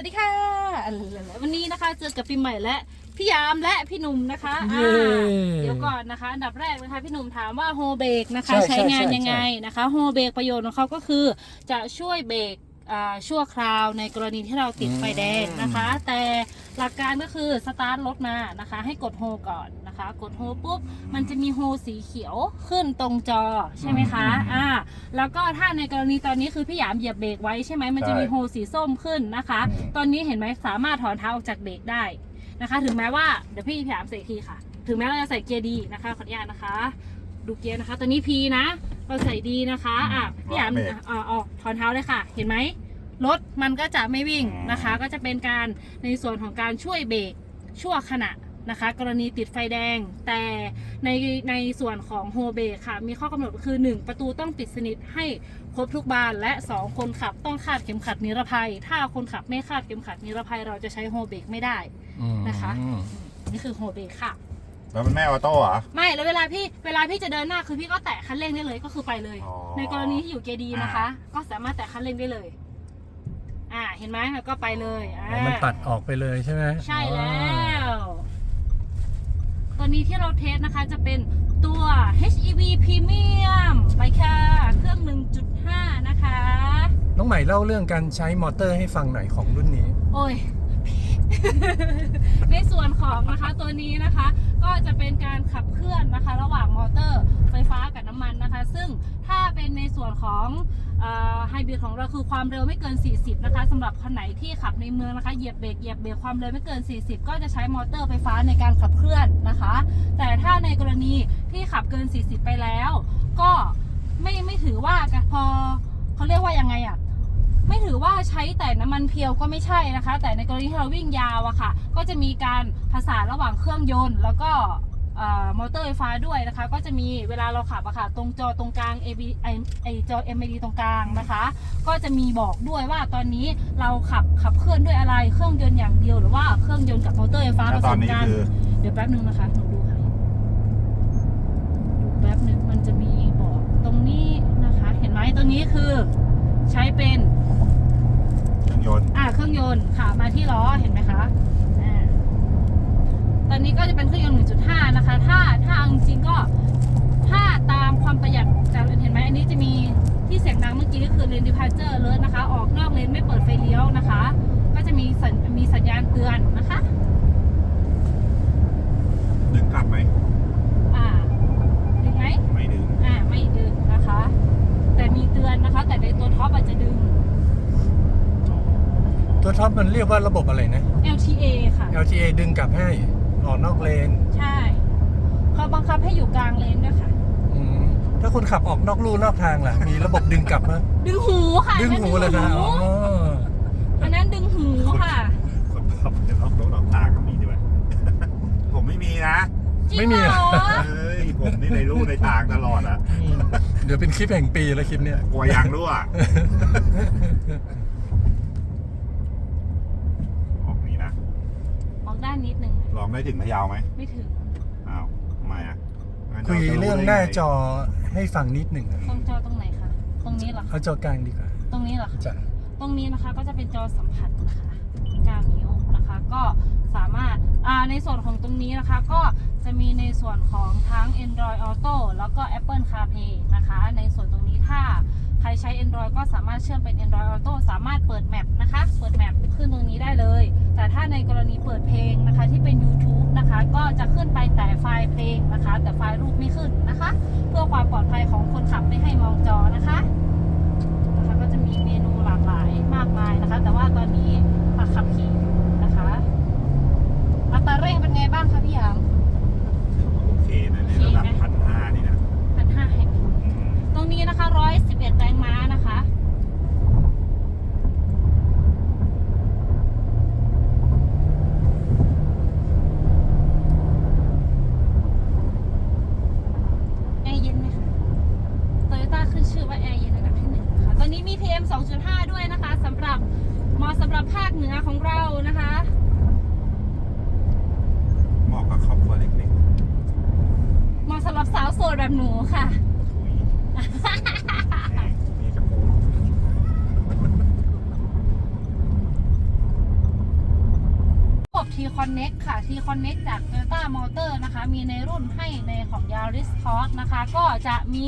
วัสดีค่ะวันนี้นะคะเจอกับปีใหม่และพี่ยามและพี่หนุ่มนะคะอ่าเดี๋ยวก่อนนะคะอันดับแรกนะคะพี่หนุ่มถามว่าโฮเบรกนะคะ ใช,ใช้งานยังไงนะคะโฮเบรกประโยชน์ของเขาก็คือจะช่วยเบรก ชั่วคราวในกรณีที่เราติดไฟแดงนะคะ แต่หลักการก็คือสตาร์ทรถมานะคะ ให้กดโฮก่อนนะคะ กดโฮปุ๊บมันจะมีโฮสีเขียวขึ้นตรงจอใช่ไหมคะอ่าแล้วก็ถ้าในกรณีตอนนี้คือพี่หยามเหยียบเบรกไว้ใช่ไหมมันจะมีโฮสีส้มขึ้นนะคะ ตอนนี้เห็นไหมสามารถถอนเท้าออกจากเบรกได้นะคะ ถึงแม้ว่าเดี๋ยวพี่พี่หยามเส่คีค่ะ ถึงแม้เราจะใส่เกียร์ดีนะคะขออนุญาตนะคะ ดูเกียร์นะคะ ตอนนี้พีนะ เราใส่ดีนะคะอะพี่หยามอ่ออกถอนเท้าเลยค่ะ เห็นไหมรถมันก็จะไม่วิ่งนะคะ ก็จะเป็นการในส่วนของการช่วยเบรกชั่วขณะนะคะ กรณีติดไฟแดง แต่ในในส่วนของโฮเบรกค่ะ มีข้อกำหนดคือ 1 ประตูต้องปิดสนิทให้ครบทุกบาน และ 2 คนขับต้องคาดเข็มขัดนิรภัย ถ้าคนขับไม่คาดเข็มขัดนิรภัย เราจะใช้โฮเบรกไม่ได้นะคะ นี่คือโฮเบรกค่ะ แล้วมันแม่ออโต้เหรอ ไม่แล้วเวลาพี่เวลาพี่จะเดินหน้าคือพี่ก็แตะคันเร่งได้เลยก็คือไปเลยในกรณีที่อยู่เกดีนะคะ ก็สามารถแตะคันเร่งได้เลย อ่า เห็นไหมแล้วก็ไปเลยอ่ามันตัดออกไปเลยใช่ไหมใช่แล้วตอนนี้ที่เราเทสนะคะจะเป็นตัว HEV Premium ไปค่ะ เครื่อง 1.5 นะคะ น้องใหม่เล่าเรื่องการใช้มอเตอร์ให้ฟังหน่อยของรุ่นนี้ โอ้ย ในส่วนของนะคะตัวนี้นะคะ ก็จะเป็นการขับเคลื่อนนะคะ ระหว่างมอเตอร์ไฟฟ้ากับน้ำมันนะคะ ซึ่งถ้าเป็นในส่วนของไฮบริดของเราคือความเร็วไม่เกิน 40 นะคะสำหรับคันไหนที่ขับในเมืองนะคะเหยียบเบรกเหยียบเบรกความเร็วไม่เกิน 40 ก็จะใช้มอเตอร์ไฟฟ้าในการขับเคลื่อนนะคะ แต่ถ้าในกรณีที่ขับเกิน 40 ไปแล้ว ก็ไม่ไม่ถือว่าพอเขาเรียกว่ายังไงอะ่ะ ไม่ถือว่าใช้แต่น้ำมันเพียวก็ไม่ใช่นะคะ แต่ในกรณีที่เราวิ่งยาวอะค่ะ ก็จะมีการผสานระหว่างเครื่องยนต์ แล้วก็มอเตอร์ไฟฟ้าด้วยนะคะ ก็จะมีเวลาเราขับอะค่ะ ตรงจอตรงกลาง a b ไอจอ MID ตรงกลางนะคะ ก็จะมีบอกด้วยว่าตอนนี้เราขับขับเคลื่อนด้วยอะไรเครื่องยนต์อย่างเดียวหรือว่าเครื่องยนต์กับมอเตอร์ไฟฟ้าผสมกันเดี๋ยวแป๊บนึงนะคะหนูดูค่ะดูแป๊บนึงมันจะมีบอกตรงนี้นะคะ เห็นไหมตรงนี้คือใช้เป็น ครื่องยนต์ค่ะมาที่ล้อเห็นไหมคะตอนนี้ก็จะเป็นเครื่องยนต์1.5 นะคะ ถ้าถ้าเอาจริงก็ถ้าตามความประหยัดจากเห็นไหมอันนี้จะมีที่เสียงดังเมื่อกี้ก็คือเลนดิพาเจอร์เลยนะคะ ออกนอกเลนไม่เปิดไฟเลี้ยวนะคะ ก็จะมีสัญมีสัญญาณเตือนนะคะ ชอบมันเรียกว่าระบบอะไรนะ LTA ค่ะ LTA ดึงกลับให้ออกนอกเลน ใช่เขาบังคับให้อยู่กลางเลนด้วยค่ะถ้าคนขับออกนอกลู่นอกทางล่ะ มีระบบดึงกลับไหมดึงหูค่ะดึงหูเลยนะอ๋ออันนั้นดึงหูค่ะ คนขับจะล็อกรถล็อกทางก็มีด้วย ผมไม่มีนะไม่มีเหรอ เฮ้ยผมนี่ในลู่ในทางตลอดอะเดี๋ยวเป็นคลิปแห่งปีแล้วคลิปเนี้ยกลัวยางรั่วานนิดนึงลองได้ถึงพะเยาไหมไม่ถึงอ้าวทำไมอะคุยเรื่องหน้าจอให้ฟังนิดหนึ่งนะตรงจอตรงไหนคะตรงนี้หรอคะเอจอกลางดีกว่าตรงนี้หรอคะจ้ะตรงนี้นะคะก็จะเป็นจอสัมผัสนะคะกลางนิ้วนะคะก็สามารถอ่าในส่วนของตรงนี้นะคะ ก็จะมีในส่วนของทั้ง Android Auto แล้วก็ Apple CarPlay นะคะ ในส่วนตรงนี้ถ้าใครใช้ Android ก็สามารถเชื่อมเป็น Android Auto สามารถเปิดแมปนะคะ เปิดแมปขึ้นตรงนี้ได้เลย แต่ถ้าในกรณีเปิดเพลงนะคะที่เป็น YouTube นะคะ ก็จะขึ้นไปแต่ไฟล์เพลงนะคะ แต่ไฟล์รูปไม่ขึ้นนะคะ เพื่อความปลอดภัยของคนขับไม่ให้มองจอนะคะนะคะ ก็จะมีเมนูหลากหลายมากมาย สำหรับภาคเหนือของเรานะคะ เหมาะกับครอบครัวเล็กๆเหมาะสำหรับสาวโสดแบบหนูค่ะ ๆถุยแม่งกระะบบ T Connect ค่ะ T Connect จาก Toyota Motor นะคะ มีในรุ่นให้ในของ Yaris Cross นะคะ ก็จะมี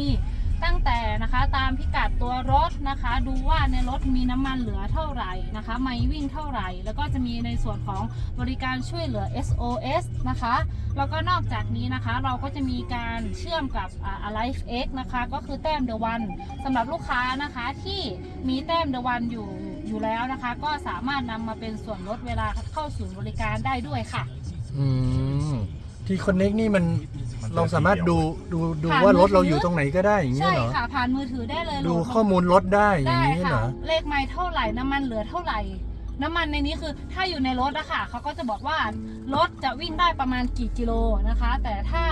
ตั้งแต่นะคะตามพิกัดตัวรถนะคะ ดูว่าในรถมีน้ำมันเหลือเท่าไหร่นะคะไม่วิ่งเท่าไหร่ แล้วก็จะมีในส่วนของบริการช่วยเหลือ SOS นะคะแล้วก็นอกจากนี้นะคะเราก็จะมีการเชื่อมกับ Alive X นะคะ ก็คือแต้มเดวันสำหรับลูกค้านะคะที่มีแต้มเดวันอยู่อยู่แล้วนะคะ ก็สามารถนำมาเป็นส่วนลดเวลาเข้าศูนย์บริการได้ด้วยค่ะ อืม ที่คอนเน็กนี่มันมันเราสามารถดูดูดูผ่านว่ารถมือถือเราอยู่ตรงไหนก็ได้อย่างเงี้ใช่ยเหรอค่ะผ่านมือถือได้เลยดูโหลข้อมูลรถได้อย่างได้นี้เหรค่ะอเลขไมล์เท่าไหร่น้ำมันเหลือเท่าไหร่ น้ำมันในนี้คือถ้าอยู่ในรถอะค่ะเขาก็จะบอกว่ารถจะวิ่งได้ประมาณกี่กิโลนะคะ แต่ถ้า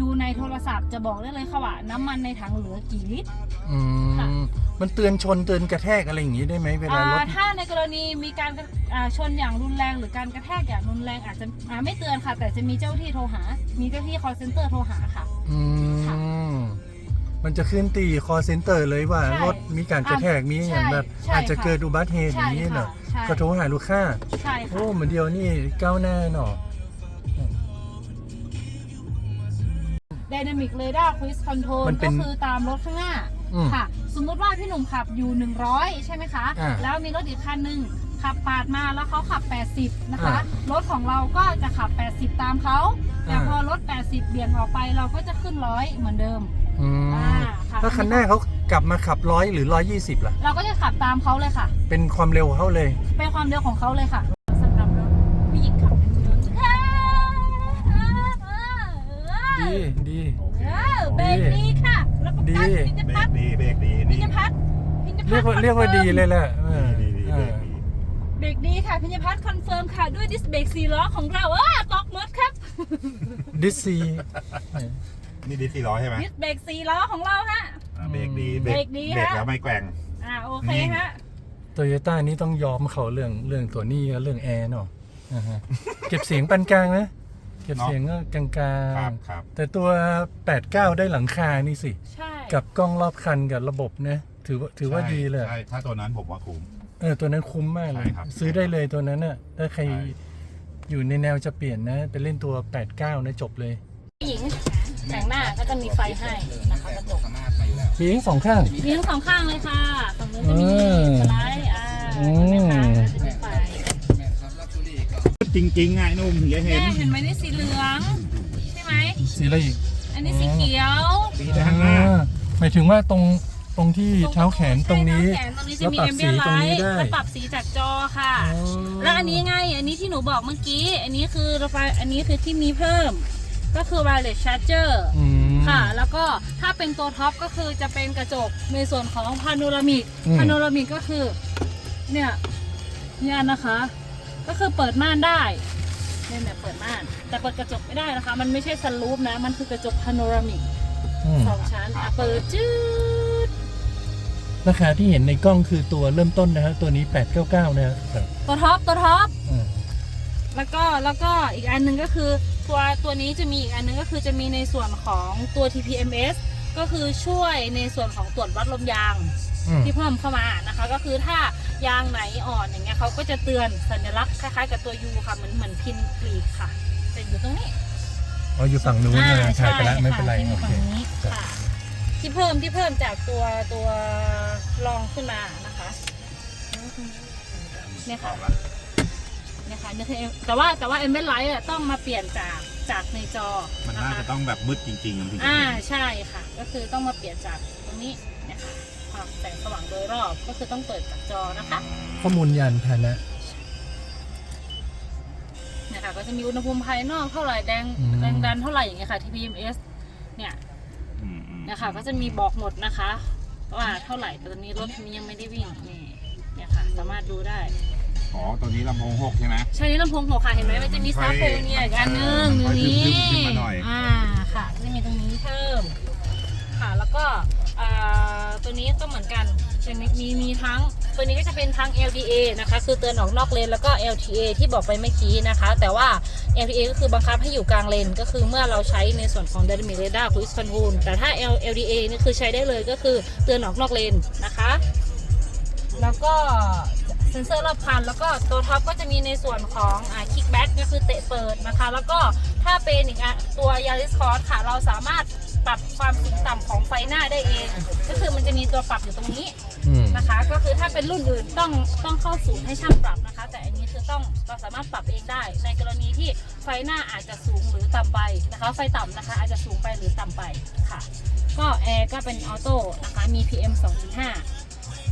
ดูในโทรศัพท์จะบอกได้เลยค่ะว่าน้ำมันในถังเหลือกี่ลิตร อืค่ะมมันเตือนชนเตือนกระแทกอะไรอย่างงี้ได้ไหมเวลารถอ่าถ้าในกรณีมีการกระอ่าชนอย่างรุนแรง หรือการกระแทกอย่างรุนแรงอาจจะอ่าไม่เตือนค่ะ แต่จะมีเจ้าที่โทรหา มีเจ้าที่ call center โทรหาค่ะ อืค่ะม มันจะขึ้นตีคอเซ็นเตอร์เลยว่า ใช่รถมีการกระแทกมีอย่างแบบ ใช่อาจจะค่ะเกิดอุบัติเหตุอใช่ย่างนี้เหรอค่ะใช่ก็โทรหาลูกค้า ใช่ค่ะ โอ้เหมือนเดียวนี่ก้าวหน้าเนาะ Dynamic Radar Cruise Control มันเป็ก็นคือตามรถข้างหน้าอืมค่ะ สมมุติว่าพี่หนุ่มขับอยู่ 100 ใช่ไหมคะ อ่าแล้วมีรถอีกคันหนึ่งขับปาดมาแล้วเขาขับ 80 นะคะ อ่ารถของเราก็จะขับ 80 ตามเขา แต่อ่า พอรถ 80 เบี่ยงออกไปเราก็จะขึ้นร้อยเหมือนเดิม อืมอ่าค่ะถ้าคันหน้าเขากลับมาขับร้อยหรือร้อยยี่สิบล่ะ เราก็จะขับตามเขาเลยค่ะ เป็นความเร็วเขาเลย เป็นความเร็วของเขาเลยค่ะสำหรับรถผู้หญิงขับในเมืองค่ะดีดี โอเคเออเบรกดีค่ะ แล้วก็ดีพัดพิญญเบรพักดดีเบรกดีพิญนี่ญพัดพิญญพัเรียกว่าเรียกว่าดีเลยแหละเออดีดีเอเบรอกดีเบรกดีค่ะพิญญพัดคอนเฟิร์มค่ะด้วยดิสเบรกสี่ล้อของเราเออตอกมดครับดิสซี นี่ดีสี่ร้อยใช่ไหมดิสเบรกสี่ล้อของเราฮะ อ่าเบรกดีเบรกดีเบรกฮะ แล้วไม่แกว่ง อ่าโอเคฮะ โตโยต้านี่ต้องยอมเขาเรื่องเรื่องตัวนี้กับเรื่องแอร์เนาะอ่าฮะเก็บเสียงปานกลางนะ เก็บเสียงก็กลางครับครับ ๆแต่ตัว 89 ได้หลังคานี่สิ ใช่ กับกล้องรอบคันกับระบบนะถือว่าถือว่าใช่ดีเลย ใช่ถ้าตัวนั้นผมว่าคุ้ม เออตัวนั้นคุ้มมากเลยใช่ครับซื้อได้เลยตัวนั้นน่ะถ้าใครใช่ อยู่ในแนวจะเปลี่ยนนะ ไปเล่นตัว 89 นะจบเลย ผู้หญิง แต่งหน้าก็จะมีไฟให้นะคะกระจกมีทั้งสองข้าง มีทั้งสองข้างเลยค่ะฝั่งนู้นจะมีอืมสไลด์อ่าอืมเห็นไหมคะจะมีไฟจริงๆไงนุ่มถึงจะเห็นแม่เห็นไหมนี่สีเหลืองใช่ไหมสีอะไรอีกอันนี้สีเขียวสีแดงหน้าอ่าหมายถึงว่าตรงตรงที่เท้าแขนตรงนี้ใช่เท้าแขนตรงนี้จะมีแล้วปรับเอมเบียสีไลตรงนี้ท์ได้แล้วปรับสีจากจอค่ะ แล้วอันนี้ไง อันนี้ที่หนูบอกเมื่อกี้ อันนี้คือไฟอันนี้คือที่มีเพิ่ม ก็คือ wireless charger อืม ค่ะ แล้วก็ถ้าเป็นตัวท็อปก็คือจะเป็นกระจกในส่วนของพาโนรามิกอืม พาโนรามิกก็คือเนี่ยเนี่ยนะคะ ก็คือเปิดม่านได้เนี่ยเนี่ยเปิดม่าน แต่เปิดกระจกไม่ได้นะคะ มันไม่ใช่ซันรูฟนะ มันคือกระจกพาโนรามิกอืมสองชั้นอะเปิดจืดราคาที่เห็นในกล้องคือตัวเริ่มต้นนะฮะตัวนี้ 899 นะฮะครับตัวท็อปตัวท็อป อืม แล้วก็แล้วก็อีกอันหนึ่งก็คือตัวตัวนี้จะมีอีกอันหนึงก็คือจะมีในส่วนของตัว TPMS ก็คือช่วยในส่วนของตรวจวัดลมยางอืมที่เพิ่มเข้ามานะคะ ก็คือถ้ายางไหนอ่อนอย่างเงี้ยเขาก็จะเตือนสัญลักษณ์คล้ายๆกับตัว U ค่ะเหมือนเหมือนพินกรีกค่ะจะอยู่ตรงนี้อ๋ออยู่ฝั่งนู้นนะถ่ายไปแล้วใช่ไม่เป็นไรค่ะที่โออยู่เคฝั่งนี้ค่ะ ที่เพิ่มที่เพิ่มจากตัวตัวรองขึ้นมานะคะเนี่ยค่ะ เนี่ยค่ะนี่คือแต่ว่าแต่ว่าเอ็มเบลไลท์ต้องมาเปลี่ยนจากจากในจอมันนะน่าคะจะต้องแบบมืดจริงๆถึงจะอ่าเห็นใช่ค่ะ ก็คือต้องมาเปลี่ยนจากตรงนี้นะคะความแสงสว่างโดยรอบก็คือต้องเปิดจากจอนะคะข้อมูลยานพาหนะเนี่ยค่ะก็จะมีอุณหภูมิภายนอกเท่าไหร่แรงอืม แรงดันเท่าไหร่อย่างเงี้ยค่ะ TPMS เนี่ยอืมอืมนะคะก็จะมีบอกหมดนะคะว่าเท่าไหร่แต่ตอนนี้รถคันนี้ยังไม่ได้วิ่งนี่เนี่ยค่ะ สามารถดูได้ อ๋อตัวนี้ลำโพงหกใช่ไหม ใช่นี่ลำโพงหัวค่ะเห็นไหมมันจะมีซับโฟนเนี่ยอีกอันนึงเอตรองนี้ ขึ้นมาหน่อย อ่าค่ะจะมีตรงนี้เพิ่ม ค่ะแล้วก็อ่าตัวนี้ก็เหมือนกันจะมีมีมีทั้งตัวนี้ก็จะเป็นทั้ง LDA นะคะ คือเตือนออกนอกเลนแล้วก็ LTA ที่บอกไปเมื่อกี้นะคะ แต่ว่า LTA ก็คือบังคับให้อยู่กลางเลน ก็คือเมื่อเราใช้ในส่วนของ Dynamic Radar Cruise Control แต่ถ้า L- LDA นี่คือใช้ได้เลยก็คือเตือนออกนอกเลนนะคะ แล้วก็ เซ็นเซอร์รอบคัน แล้วก็ตัวท็อปก็จะมีในส่วนของอ่าคิกแบ็กก็คือเตะเปิดนะคะ แล้วก็ถ้าเป็นอีกอะตัวยาริสคอร์ค่ะ เราสามารถปรับความสูงต่ำของไฟหน้าได้เอง ก็คือมันจะมีตัวปรับอยู่ตรงนี้ อืม นะคะก็คือถ้าเป็นรุ่นอื่นต้องต้องเข้าศูนย์ให้ช่างปรับนะคะ แต่อันนี้คือต้องเราสามารถปรับเองได้ ในกรณีที่ไฟหน้าอาจจะสูงหรือต่ำไปนะคะ ไฟต่ำนะคะ อาจจะสูงไปหรือต่ำไปค่ะ ก็แอร์ก็เป็นออโต้นะคะมี PM 2.5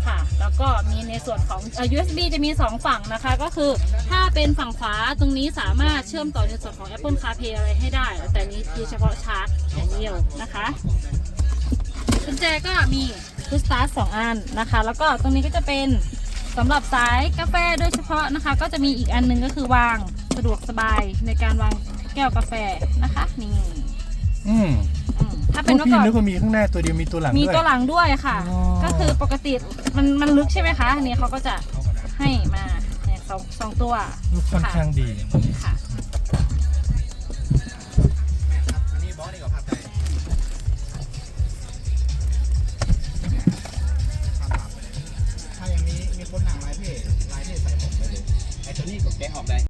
ค่ะ แล้วก็มีในส่วนของ USB จะมี 2 ฝั่งนะคะ ก็คือถ้าเป็นฝั่งขวาตรงนี้สามารถเชื่อมต่อในส่วนของ Apple CarPlay อะไรให้ได้ แต่นี้คือเฉพาะชาร์จอย่างเดียวนะคะกุญแจก็มีพุชสตาร์ทสองอันนะคะ แล้วก็ตรงนี้ก็จะเป็นสำหรับสายกาแฟโดยเฉพาะนะคะ ก็จะมีอีกอันหนึงก็คือวางสะดวกสบายในการวางแก้วกาแฟนะคะนี่ อืม ถ้าพเป็วนกเมื่อพี่ก่อนนึกว่ามีข้างหน้าตัวเดียวมีตัวหลังมีด้วย ตัวหลังด้วยค่ะ อ๋อ ก็คือปกติมันมันลึกใช่ไหมคะอันนี้เขาก็จะให้มาเนี่ยสองสองตัวรูปค่อนข้างดี ค่ะ